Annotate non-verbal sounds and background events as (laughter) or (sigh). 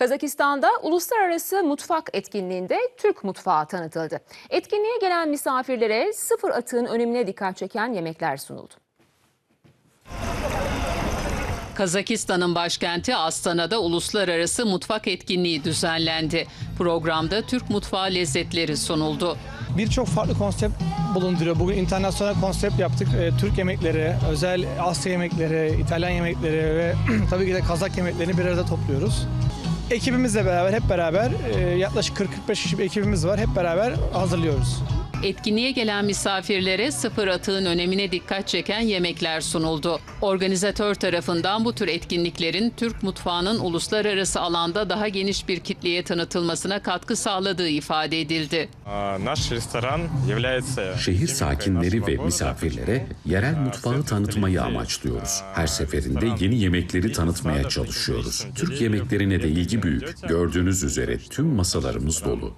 Kazakistan'da uluslararası mutfak etkinliğinde Türk mutfağı tanıtıldı. Etkinliğe gelen misafirlere sıfır atığın önemine dikkat çeken yemekler sunuldu. Kazakistan'ın başkenti Astana'da uluslararası mutfak etkinliği düzenlendi. Programda Türk mutfağı lezzetleri sunuldu. Birçok farklı konsept bulunduruyor. Bugün internasyonel konsept yaptık. Ee, Türk yemekleri, özel Asya yemekleri, İtalyan yemekleri ve (clears throat) tabii ki de Kazak yemeklerini bir arada topluyoruz. Ekibimizle beraber, hep beraber e, yaklaşık 40-45 kişi bir ekibimiz var. Hep beraber hazırlıyoruz. Etkinliğe gelen misafirlere sıfır atığın önemine dikkat çeken yemekler sunuldu. Organizatör tarafından bu tür etkinliklerin Türk mutfağının uluslararası alanda daha geniş bir kitleye tanıtılmasına katkı sağladığı ifade edildi. Şehir sakinleri ve misafirlere yerel mutfağı tanıtmayı amaçlıyoruz. Her seferinde yeni yemekleri tanıtmaya çalışıyoruz. Türk yemeklerine de ilgi büyük. Gördüğünüz üzere tüm masalarımız dolu.